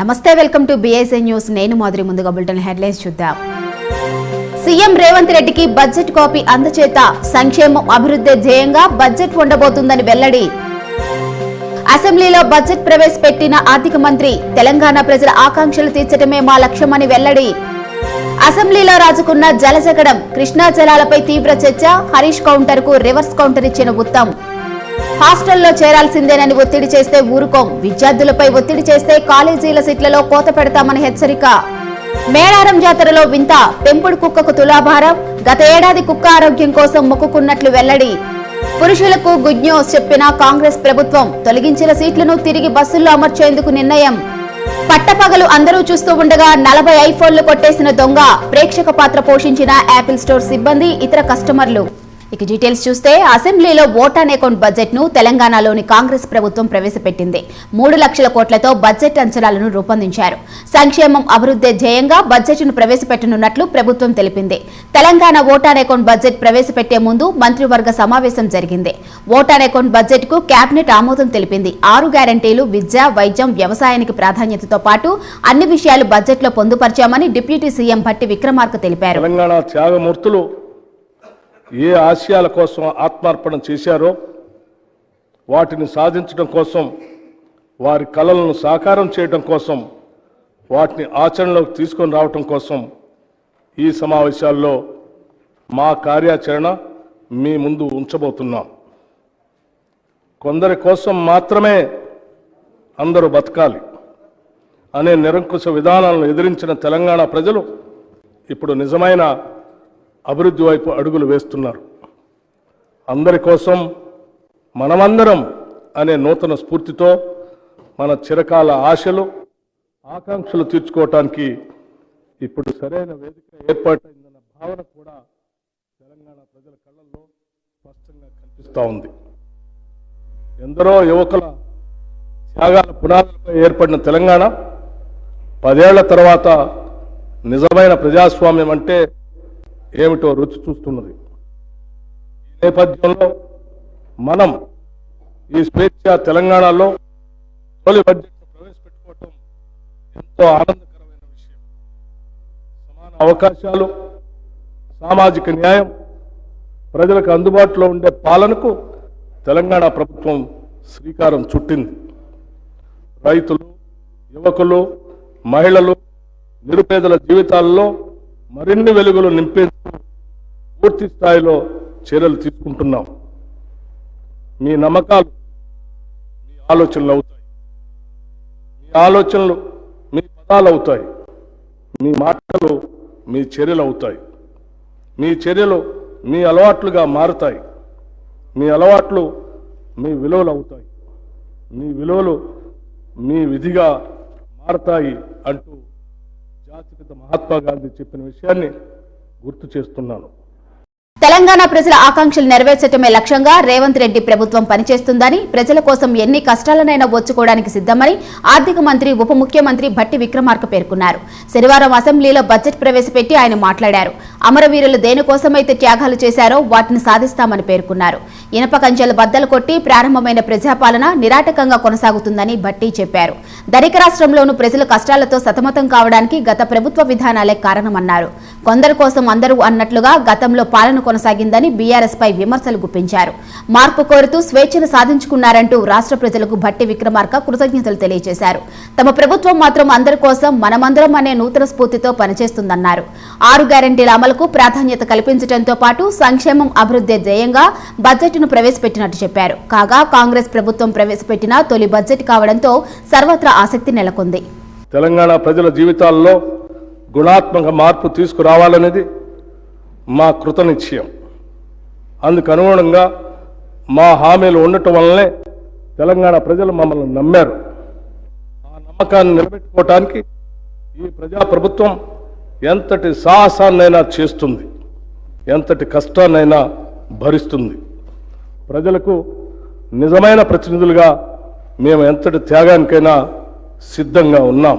నమస్తే welcome to BSI news నేను మాదిరి ముందుగా బులెటిన్ హెడ్లైన్స్ చూద్దాం. సీఎం రేవంత్ రెడ్డికి బడ్జెట్ కాపీ అందచేత సంక్షేమం అభివృద్ధి ధ్యేయంగా బడ్జెట్ ఉండబోతుందని వెల్లడి. అసెంబ్లీలో బడ్జెట్ ప్రవేశపెట్టిన ఆర్థిక మంత్రి తెలంగాణ ప్రజల ఆకాంక్షలు తీర్చడమే మా లక్ష్యమని వెల్లడి. అసెంబ్లీలో రాజుకున్న జలజగడం కృష్ణా జలాలపై తీవ్ర చర్చ హరీష్ కౌంటర్కు రివర్స్ కౌంటర్ ఇచ్చిన ఉత్తమ్. హాస్టల్లో చేరాల్సిందేనని ఒత్తిడి చేస్తే ఊరుకోం. విద్యార్థులపై ఒత్తిడి చేస్తే కాలేజీల సీట్లలో కోత పెడతామని హెచ్చరిక. మేడారం జాతరలో వింత. పెంపుడు కుక్కకు తులాభారం. గత ఏడాది కుక్క ఆరోగ్యం కోసం మొక్కుకున్నట్లు వెల్లడి. పురుషులకు గుడ్ న్యూస్ చెప్పిన కాంగ్రెస్ ప్రభుత్వం. తొలగించిన సీట్లను తిరిగి బస్సుల్లో అమర్చేందుకు నిర్ణయం. పట్టపగలు అందరూ చూస్తూ ఉండగా నలభై ఐఫోన్లు కొట్టేసిన దొంగ. ప్రేక్షక పాత్ర పోషించిన యాపిల్ స్టోర్ సిబ్బంది ఇతర కస్టమర్లు. ఇక డీటెయిల్స్ చూస్తే అసెంబ్లీలో ఓటాన్ అకౌంట్ బడ్జెట్ను తెలంగాణలోని కాంగ్రెస్ ప్రభుత్వం ప్రవేశపెట్టింది. మూడు లక్షల కోట్లతో బడ్జెట్ అంచనాలను రూపొందించారు. సంక్షేమం అభివృద్ధి ధ్యేయంగా బడ్జెట్ను ప్రవేశపెట్టనున్నట్లు ప్రభుత్వం తెలిపింది. తెలంగాణ ఓటాన్ అకౌంట్ బడ్జెట్ ప్రవేశపెట్టే ముందు మంత్రివర్గ సమావేశం జరిగింది. ఓటాన్ అకౌంట్ బడ్జెట్కు కేబినెట్ ఆమోదం తెలిపింది. ఆరు గ్యారంటీలు విద్య వైద్యం వ్యవసాయానికి ప్రాధాన్యతతో పాటు అన్ని విషయాలు బడ్జెట్లో పొందుపరిచామని డిప్యూటీ సీఎం భట్టి విక్రమార్క తెలిపారు. తెలంగాణ త్యాగమూర్తులు ఏ ఆశయాల కోసం ఆత్మార్పణ చేశారో వాటిని సాధించడం కోసం వారి కళలను సాకారం చేయడం కోసం వాటిని ఆచరణలోకి తీసుకొని రావటం కోసం ఈ సమావేశాల్లో మా కార్యాచరణ మీ ముందు ఉంచబోతున్నాం. కొందరి కోసం మాత్రమే అందరూ బతకాలి అనే నిరంకుశ విధానాలను ఎదిరించిన తెలంగాణ ప్రజలు ఇప్పుడు నిజమైన అభివృద్ధి వైపు అడుగులు వేస్తున్నారు. అందరి కోసం మనమందరం అనే నూతన స్ఫూర్తితో మన చిరకాల ఆశలు ఆకాంక్షలు తీర్చుకోవటానికి ఇప్పుడు సరైన వేదిక ఏర్పాటైందన్న భావన కూడా తెలంగాణ ప్రజల కళ్ళల్లో స్పష్టంగా కనిపిస్తూ ఉంది. ఎందరో యువకుల త్యాగాల పునాదులపై ఏర్పడిన తెలంగాణ పదేళ్ళ తర్వాత నిజమైన ప్రజాస్వామ్యం అంటే ఏమిటో రుచి చూస్తున్నది. ఈ నేపథ్యంలో మనం ఈ స్వేచ్ఛ తెలంగాణలో తొలి బడ్జెట్ ప్రవేశపెట్టుకోవటం ఎంతో ఆనందకరమైన విషయం. సమాన అవకాశాలు సామాజిక న్యాయం ప్రజలకు అందుబాటులో ఉండే పాలనకు తెలంగాణ ప్రభుత్వం శ్రీకారం చుట్టింది. రైతులు యువకులు మహిళలు నిరుపేదల జీవితాల్లో మరిన్ని వెలుగులు నింపేందుకు పూర్తి స్థాయిలో చర్యలు తీసుకుంటున్నాం. మీ నమ్మకాలు మీ ఆలోచనలు అవుతాయి. మీ ఆలోచనలు మీ పదాలు అవుతాయి. మీ మాటలు మీ చర్యలు అవుతాయి. మీ చర్యలు మీ అలవాట్లుగా మారుతాయి. మీ అలవాట్లు మీ విలువలు అవుతాయి. మీ విలువలు మీ విధిగా మారతాయి అంటూ మహాత్మా గాంధీ చెప్పిన విషయాన్ని గుర్తు చేస్తున్నాను. తెలంగాణ ప్రజల ఆకాంక్షలు నెరవేర్చటమే లక్ష్యంగా రేవంత్ రెడ్డి ప్రభుత్వం పనిచేస్తుందని ప్రజల కోసం ఎన్ని కష్టాలనైనా వచ్చుకోవడానికి సిద్ధమని ఆర్థిక మంత్రి ఉప ముఖ్యమంత్రి భట్టి విక్రమార్క పేర్కొన్నారు. శనివారం అసెంబ్లీలో బడ్జెట్ ప్రవేశపెట్టి ఆయన మాట్లాడారు. అమరవీరులు దేనికోసమైతే త్యాగాలు చేశారో వాటిని సాధిస్తామని పేర్కొన్నారు. ఇనప కంచెలు బద్దలు కొట్టి ప్రారంభమైన ప్రజాపాలన నిరాటకంగా కొనసాగుతుందని భట్టి చెప్పారు. ధనిక రాష్ట్రంలోనూ ప్రజలు కష్టాలతో సతమతం కావడానికి గత ప్రభుత్వ విధానాలే కారణమన్నారు. కొందరి కోసం అందరూ అన్నట్లుగా గతంలో పాలన కొనసాగిందని బీఆర్ఎస్ పై విమర్శలు గుప్పించారు. మార్పు కోరుతూ స్వేచ్ఛను సాధించుకున్నారంటూ రాష్ట్ర ప్రజలకు భట్టి విక్రమార్క కృతజ్ఞతలు తెలియజేశారు. తమ ప్రభుత్వం మాత్రం అందరి కోసం మనమందరం అనే నూతన స్ఫూర్తితో పనిచేస్తుందన్నారు. ఆరు గ్యారంటీల అమలుకు ప్రాధాన్యత కల్పించడంతో పాటు సంక్షేమం అభివృద్ధి ధ్యేయంగా బడ్జెట్ను ప్రవేశపెట్టినట్టు చెప్పారు. కాగా కాంగ్రెస్ ప్రభుత్వం ప్రవేశపెట్టిన తొలి బడ్జెట్ కావడంతో సర్వత్రా ఆసక్తి నెలకొంది. తెలంగాణ ప్రజల జీవితాల్లో గుణాత్మక మార్పు తీసుకురావాలనేది మా కృత నిశ్చయం అందుకు అనుగుణంగా మా హామీలు ఉండటం వల్లనే తెలంగాణ ప్రజలు మమ్మల్ని నమ్మారు. ఆ నమ్మకాన్ని నిలబెట్టుకోవటానికి ఈ ప్రజాప్రభుత్వం ఎంతటి సాహసాన్నైనా చేస్తుంది ఎంతటి కష్టాన్నైనా భరిస్తుంది. ప్రజలకు నిజమైన ప్రతినిధులుగా మేము ఎంతటి త్యాగానికైనా సిద్ధంగా ఉన్నాం.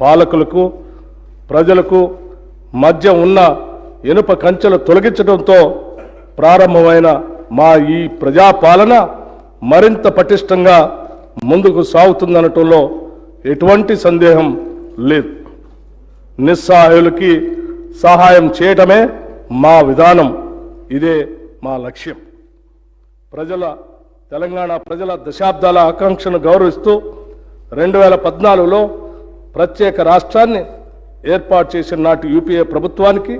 పాలకులకు ప్రజలకు మధ్య ఉన్న ఇనుప కంచెలు తొలగించడంతో ప్రారంభమైన మా ఈ ప్రజాపాలన మరింత పటిష్టంగా ముందుకు సాగుతుందనటంలో ఎటువంటి సందేహం లేదు. నిస్సహాయులకి సహాయం చేయటమే మా విధానం. ఇదే మా లక్ష్యం. ప్రజల తెలంగాణ ప్రజల దశాబ్దాల ఆకాంక్షను గౌరవిస్తూ రెండు వేల పద్నాలుగులో ప్రత్యేక రాష్ట్రాన్ని ఏర్పాటు చేసిన నాటి యూపీఏ ప్రభుత్వానికి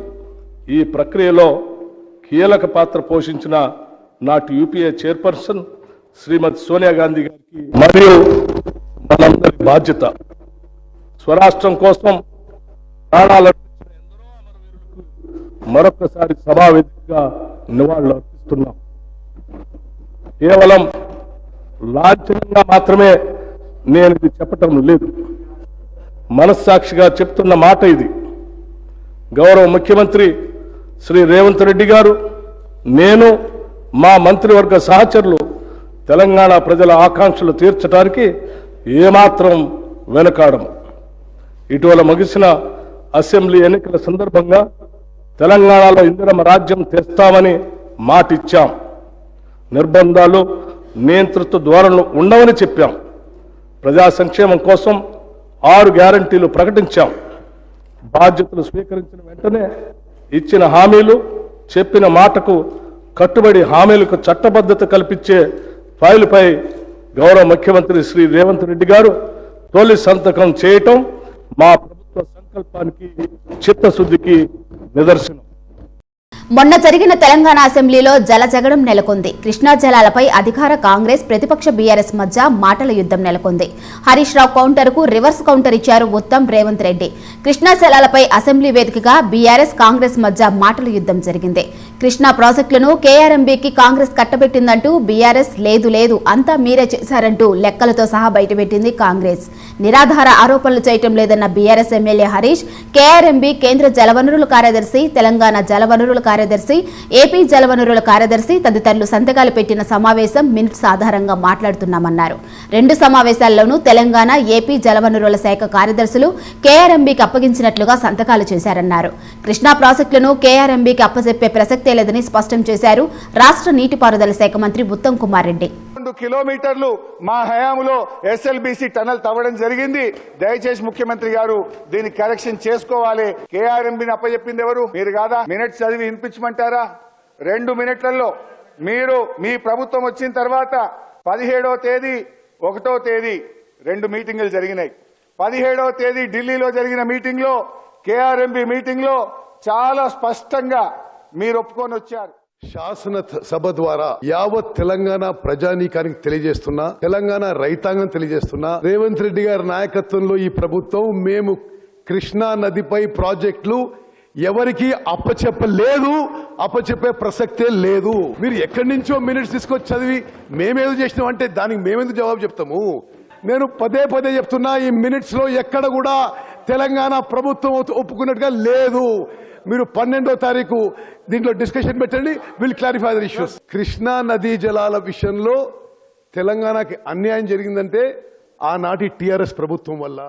ఈ ప్రక్రియలో కీలక పాత్ర పోషించిన నాటి యూపీఏ చైర్పర్సన్ శ్రీమతి సోనియా గాంధీ గారికి మరియు మనందరి బాధ్యత. స్వరాష్ట్రం కోసం ప్రాణాలు మరొకసారి సభావేదికగా నివాళులు అర్పిస్తున్నాం. కేవలం లాంఛనంగా మాత్రమే నేను ఇది చెప్పటం లేదు. మనస్సాక్షిగా చెప్తున్న మాట ఇది. గౌరవ ముఖ్యమంత్రి శ్రీ రేవంత్ రెడ్డి గారు నేను మా మంత్రివర్గ సహచరులు తెలంగాణ ప్రజల ఆకాంక్షలు తీర్చడానికి ఏమాత్రం వెనకాడం ఇటీవల ముగిసిన అసెంబ్లీ ఎన్నికల సందర్భంగా తెలంగాణలో ఇందిరమ రాజ్యం తెస్తామని మాటిచ్చాం. నిర్బంధాలు నియంతృత్వ ధోరణులు ఉండవని చెప్పాం. ప్రజా సంక్షేమం కోసం ఆరు గ్యారంటీలు ప్రకటించాం. బాధ్యతలు స్వీకరించిన వెంటనే ఇచ్చిన హామీలు చెప్పిన మాటకు కట్టుబడి హామీలకు చట్టబద్ధత కల్పించే ఫైలుపై గౌరవ ముఖ్యమంత్రి శ్రీ రేవంత్ రెడ్డి గారు తొలి సంతకం చేయటం మా ప్రభుత్వ సంకల్పానికి చిత్తశుద్ధికి నిదర్శనం. మొన్న జరిగిన తెలంగాణ అసెంబ్లీలో జలజగడం నెలకొంది. కృష్ణా జలాలపై అధికార కాంగ్రెస్ ప్రతిపక్ష బీఆర్ఎస్ మధ్య మాటల యుద్ధం నెలకొంది. హరీష్ రావు కౌంటర్కు రివర్స్ కౌంటర్ ఇచ్చారు ఉత్తమ్ రేవంత్ రెడ్డి. కృష్ణా జలాలపై అసెంబ్లీ వేదికగా బీఆర్ఎస్ కాంగ్రెస్ మధ్య మాటల యుద్ధం జరిగింది. కృష్ణా ప్రాజెక్టులను కేఆర్ఎంబీకి కాంగ్రెస్ కట్టబెట్టిందంటూ బీఆర్ఎస్ లేదు లేదు అంతా మీరే చేశారంటూ లెక్కలతో సహా బయటపెట్టింది కాంగ్రెస్. నిరాధార ఆరోపణలు చేయటం లేదన్న బీఆర్ఎస్ ఎమ్మెల్యే హరీష్ కేఆర్ఎంబీ కేంద్ర జలవనరుల కార్యదర్శి తెలంగాణ జలవనరుల కార్యదర్శి ఏపీ జలవనరుల కార్యదర్శి తదితరులు సంతకాలు పెట్టిన సమావేశం మినిట్స్ ఆధారంగా మాట్లాడుతున్నామన్నారు. రెండు సమావేశాల్లోనూ తెలంగాణ ఏపీ జలవనరుల శాఖ కార్యదర్శులు కేఆర్ఎంబీకి అప్పగించినట్లుగా సంతకాలు చేశారన్నారు. కృష్ణా ప్రాజెక్టులను కేఆర్ఎంబీకి అప్పజెప్పే ప్రసక్తే లేదని స్పష్టం చేశారు రాష్ట్ర నీటిపారుదల శాఖ మంత్రి ఉత్తమ్ కుమార్ రెడ్డి. రెండు కిలోమీటర్లు మా హయాంలో ఎస్ఎల్బిసి టనల్ తవ్వడం జరిగింది. దయచేసి ముఖ్యమంత్రి గారు దీన్ని కరెక్షన్ చేసుకోవాలి. కేఆర్ఎంబిని అప్పచెప్పింది ఎవరు? మీరు కాదా? మినిట్స్ చదివి వినిపించమంటారా? రెండు మినిట్లలో మీరు మీ ప్రభుత్వం వచ్చిన తర్వాత పదిహేడవ తేదీ ఒకటో తేదీ రెండు మీటింగులు జరిగినాయి. పదిహేడవ తేదీ ఢిల్లీలో జరిగిన మీటింగ్లో కేఆర్ఎంబి మీటింగ్లో చాలా స్పష్టంగా మీరు ఒప్పుకొని వచ్చారు. శాసన సభ ద్వారా యావత్ తెలంగాణ ప్రజానీకానికి తెలియజేస్తున్నా తెలంగాణ రైతాంగం తెలియజేస్తున్నా రేవంత్ రెడ్డి గారి నాయకత్వంలో ఈ ప్రభుత్వం మేము కృష్ణా నదిపై ప్రాజెక్టులు ఎవరికి అప్పచెప్పలేదు అప్పచెప్పే ప్రసక్తే లేదు. మీరు ఎక్కడి నుంచో మినిట్స్ తీసుకొచ్చి చదివి మేమేదో చేసినాం అంటే దానికి మేమెందుకు జవాబు చెప్తాము? నేను పదే పదే చెప్తున్నా ఈ మినిట్స్లో ఎక్కడ కూడా తెలంగాణ ప్రభుత్వం ఒప్పుకున్నట్టుగా లేదు. మీరు పన్నెండో తారీఖు దీంట్లో డిస్కషన్ పెట్టండి will clarify their issues. Krishna నదీ జలాల విషయంలో తెలంగాణకి అన్యాయం జరిగిందంటే ఆనాటి టిఆర్ఎస్ ప్రభుత్వం వల్ల.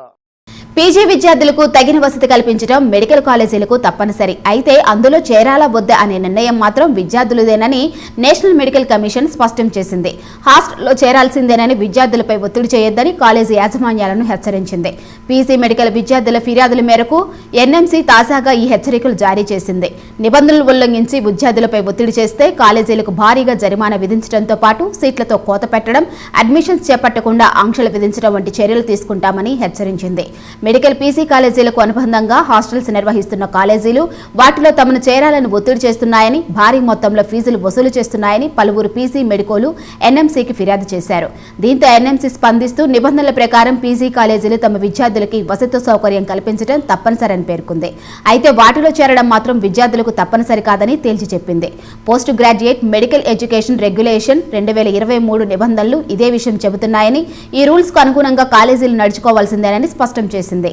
పీజీ విద్యార్థులకు తగిన వసతి కల్పించడం మెడికల్ కాలేజీలకు తప్పనిసరి. అయితే అందులో చేరాలా వద్దా అనే నిర్ణయం మాత్రం విద్యార్థులదేనని నేషనల్ మెడికల్ కమిషన్ స్పష్టం చేసింది. హాస్టల్లో చేరాల్సిందేనని విద్యార్థులపై ఒత్తిడి చేయొద్దని కాలేజీ యాజమాన్యాలను హెచ్చరించింది. పీజీ మెడికల్ విద్యార్థుల ఫిర్యాదుల మేరకు ఎన్ఎంసీ తాజాగా ఈ హెచ్చరికలు జారీ చేసింది. నిబంధనలు ఉల్లంఘించి విద్యార్థులపై ఒత్తిడి చేస్తే కాలేజీలకు భారీగా జరిమానా విధించడంతో పాటు సీట్లతో కోత పెట్టడం అడ్మిషన్స్ చేపట్టకుండా ఆంక్షలు విధించడం వంటి చర్యలు తీసుకుంటామని హెచ్చరించింది. మెడికల్ పీసీ కాలేజీలకు అనుబంధంగా హాస్టల్స్ నిర్వహిస్తున్న కాలేజీలు వాటిలో తమను చేరాలని ఒత్తిడి చేస్తున్నాయని భారీ మొత్తంలో ఫీజులు వసూలు చేస్తున్నాయని పలువురు పీసీ మెడికోలు ఎన్ఎంసీకి ఫిర్యాదు చేశారు. దీంతో ఎన్ఎంసీ స్పందిస్తూ నిబంధనల ప్రకారం పీజీ కాలేజీలు తమ విద్యార్థులకి వసతి సౌకర్యం కల్పించడం తప్పనిసరని పేర్కొంది. అయితే వాటిలో చేరడం మాత్రం విద్యార్థులకు తప్పనిసరి కాదని తేల్చి చెప్పింది. Post graduate medical education regulation రెండు వేల ఇరవై మూడు నిబంధనలు ఇదే విషయం చెబుతున్నాయని ఈ రూల్స్కు అనుగుణంగా కాలేజీలు నడుచుకోవాల్సిందేనని స్పష్టం చేశారు. చేసింది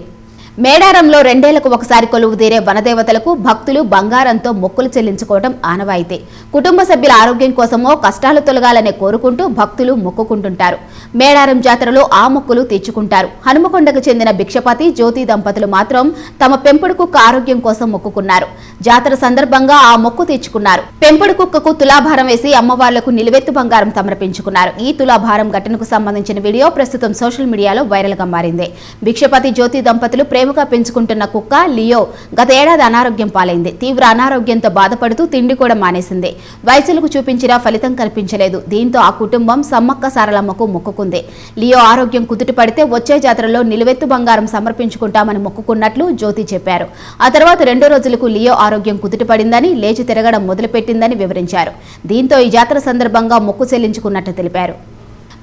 మేడారంలో రెండేళ్ళకు ఒకసారి కొలువు తీరే వనదేవతలకు భక్తులు బంగారంతో మొక్కులు చెల్లించుకోవడం ఆనవాయితీ. కుటుంబ సభ్యుల ఆరోగ్యం కోసమో కష్టాలు తొలగాలనే కోరుకుంటూ భక్తులు మొక్కుకుంటుంటారు. మేడారం జాతరలో ఆ మొక్కులు తెచ్చుకుంటారు హనుమకొండకు చెందిన భిక్షపతి జ్యోతి దంపతులు మాత్రం తమ పెంపుడు కుక్క ఆరోగ్యం కోసం మొక్కుకున్నారు. జాతర సందర్భంగా ఆ మొక్కు తెచ్చుకున్నారు పెంపుడు కుక్కకు తులాభారం వేసి అమ్మవార్లకు నిలువెత్తు బంగారం సమర్పించుకున్నారు. ఈ తులాభారం ఘటనకు సంబంధించిన వీడియో ప్రస్తుతం సోషల్ మీడియాలో వైరల్గా మారింది. భిక్షపతి జ్యోతి దంపతులు ప్రేమ ప్రేమగా పెంచుకుంటున్న కుక్క లియో గత ఏడాది అనారోగ్యం పాలైంది. తీవ్ర అనారోగ్యంతో బాధపడుతూ తిండి కూడా మానేసింది. వైద్యులకు చూపించినా ఫలితం కనిపించలేదు. దీంతో ఆ కుటుంబం సమ్మక్క సారలమ్మకు మొక్కుకుంది. లియో ఆరోగ్యం కుదుట పడితే వచ్చే జాతరలో నిలువెత్తు బంగారం సమర్పించుకుంటామని మొక్కుకున్నట్లు జ్యోతి చెప్పారు. ఆ తర్వాత రెండు రోజులకు లియో ఆరోగ్యం కుదుట పడిందని లేచి తిరగడం మొదలుపెట్టిందని వివరించారు. దీంతో ఈ జాతర సందర్భంగా మొక్కు చెల్లించుకున్నట్టు తెలిపారు.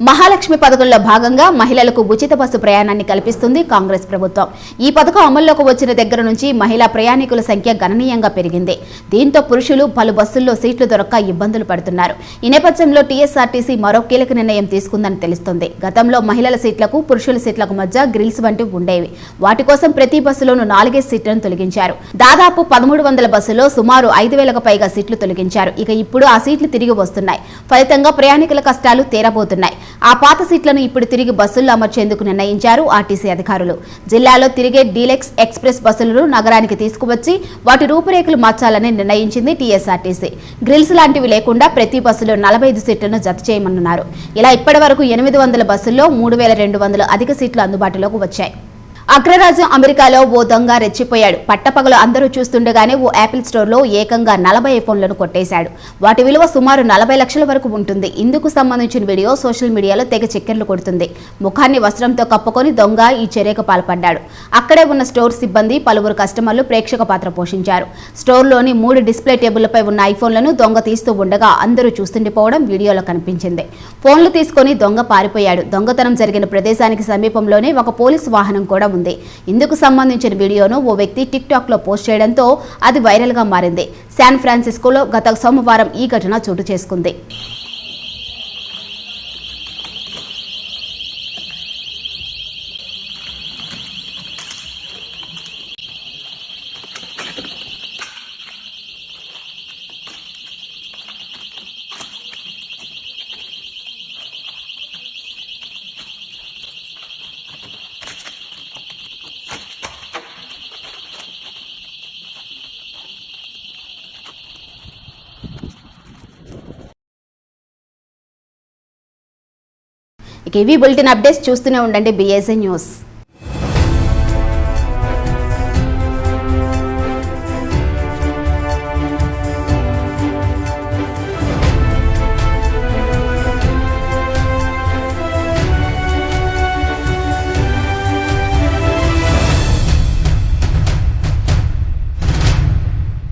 మహాలక్ష్మి పథకంలో భాగంగా మహిళలకు ఉచిత బస్సు ప్రయాణాన్ని కల్పిస్తుంది కాంగ్రెస్ ప్రభుత్వం. ఈ పథకం అమల్లోకి వచ్చిన దగ్గర నుంచి మహిళా ప్రయాణికుల సంఖ్య గణనీయంగా పెరిగింది. దీంతో పురుషులు పలు బస్సుల్లో సీట్లు దొరక్క ఇబ్బందులు పడుతున్నారు. ఈ నేపథ్యంలో టీఎస్ఆర్టీసీ మరో కీలక నిర్ణయం తీసుకుందని తెలుస్తోంది. గతంలో మహిళల సీట్లకు పురుషుల సీట్లకు మధ్య గ్రిల్స్ వంటివి ఉండేవి. వాటి కోసం ప్రతి బస్సులోనూ నాలుగే సీట్లను తొలగించారు. దాదాపు పదమూడు వందల బస్సులో సుమారు ఐదు వేలకు పైగా సీట్లు తొలగించారు. ఇక ఇప్పుడు ఆ సీట్లు తిరిగి వస్తున్నాయి. ఫలితంగా ప్రయాణికుల కష్టాలు తీరబోతున్నాయి. ఆ పాత సీట్లను ఇప్పుడు తిరిగి బస్సుల్లో అమర్చేందుకు నిర్ణయించారు ఆర్టీసీ అధికారులు. జిల్లాలో తిరిగే డీలెక్స్ ఎక్స్ప్రెస్ బస్సులను నగరానికి తీసుకువచ్చి వాటి రూపురేఖలు మార్చాలని నిర్ణయించింది టీఎస్ఆర్టీసీ. గ్రిల్స్ లాంటివి లేకుండా ప్రతి బస్సులో నలభై ఐదు సీట్లను జత చేయమన్నారు ఇలా ఇప్పటి వరకు ఎనిమిది వందల బస్సుల్లో మూడు వేల రెండు వందల అధిక సీట్లు అందుబాటులోకి వచ్చాయి. అగ్రరాజు అమెరికాలో ఓ దొంగ రెచ్చిపోయాడు. పట్టపగలు అందరూ చూస్తుండగానే ఓ యాపిల్ స్టోర్లో ఏకంగా నలభై ఐఫోన్లను కొట్టేశాడు. వాటి విలువ సుమారు నలభై లక్షల వరకు ఉంటుంది. ఇందుకు సంబంధించిన వీడియో సోషల్ మీడియాలో తెగ చక్కెర్లు కొడుతుంది. ముఖాన్ని వస్త్రంతో కప్పుకొని దొంగ ఈ చర్యకు పాల్పడ్డాడు. అక్కడే ఉన్న స్టోర్ సిబ్బంది పలువురు కస్టమర్లు ప్రేక్షక పాత్ర పోషించారు. స్టోర్లోని మూడు డిస్ప్లే టేబుల్పై ఉన్న ఐఫోన్లను దొంగ తీస్తూ ఉండగా అందరూ చూస్తుండిపోవడం వీడియోలో కనిపించింది. ఫోన్లు తీసుకొని దొంగ పారిపోయాడు. దొంగతనం జరిగిన ప్రదేశానికి సమీపంలోనే ఒక పోలీసు వాహనం కూడా ఉంది. ఇందుకు సంబంధించిన వీడియోను ఓ వ్యక్తి టిక్ టాక్లో పోస్ట్ చేయడంతో అది వైరల్గా మారింది. శాన్ ఫ్రాన్సిస్కోలో గత సోమవారం ఈ ఘటన చోటు చేసుకుంది. ఇక ఇవి బులెటిన్ అప్డేట్స్ చూస్తూనే ఉండండి బిఎస్ఏ న్యూస్.